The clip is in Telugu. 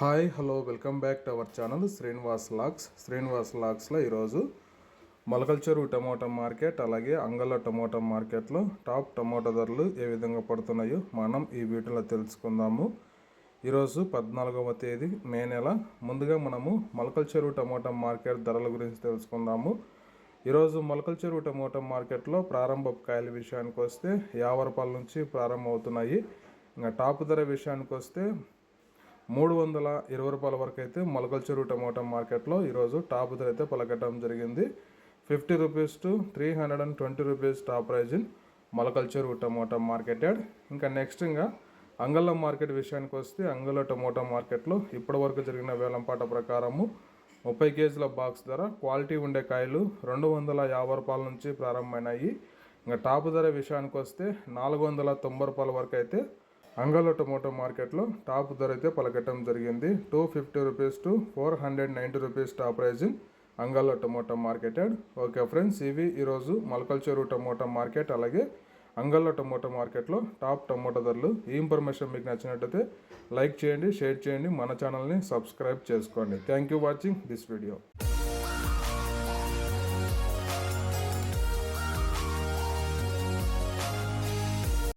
Hi hello welcome back to our channel Srinivas lakhs Srinivas లాక్స్లో ఈరోజు మొలకల్చెరు టమోటా మార్కెట్ అలాగే అంగళ్ళ టమోటా మార్కెట్లో టాప్ టమోటా ధరలు ఏ విధంగా పడుతున్నాయో మనం ఈ వీడియోలో తెలుసుకుందాము. ఈరోజు పద్నాలుగవ తేదీ మే నెల. ముందుగా మనము మొలకల్చెరు టమోటా మార్కెట్ ధరల గురించి తెలుసుకుందాము. ఈరోజు మొలకల చెరువు టమోటా మార్కెట్లో ప్రారంభ కాయల విషయానికి వస్తే యాభై రూపాయల నుంచి ప్రారంభమవుతున్నాయి. ఇంకా టాప్ ధర విషయానికి వస్తే మూడు వందల ఇరవై రూపాయల వరకు అయితే మొలకల చెరువు మార్కెట్లో ఈరోజు టాప్ ధర అయితే పలకటం జరిగింది. Fifty rupees to three hundred and twenty rupees top price in Molakalacheruvu tomato marketed ఇంకా నెక్స్ట్ ఇంకా అంగళ్ళ మార్కెట్ విషయానికి వస్తే అంగళ్ళ టమోటా మార్కెట్లో ఇప్పటి వరకు జరిగిన వేలంపాట ప్రకారము ముప్పై కేజీల బాక్స్ ధర క్వాలిటీ ఉండే కాయలు రెండు వందల యాభై రూపాయల నుంచి ప్రారంభమైనాయి. ఇంకా టాప్ ధర విషయానికి వస్తే నాలుగు వందల తొంభై రూపాయల వరకు అయితే అంగళ్ళ టొమాటో మార్కెట్లో టాప్ ధర అయితే పలకటం జరిగింది. Two fifty rupees to four hundred ninety rupees top pricing అంగళ్ళ tomato marketed okay friends ఇవి ఈరోజు మలకల్చేరు చెరువు టమోటా మార్కెట్ అలాగే అంగల్లో టమోటా మార్కెట్లో టాప్ టమోటా ధరలు. ఈ ఇన్ఫర్మేషన్ మీకు నచ్చినట్టయితే లైక్ చేయండి షేర్ చేయండి. మన ఛానల్ని సబ్స్క్రైబ్ చేసుకోండి. Thank you watching this video.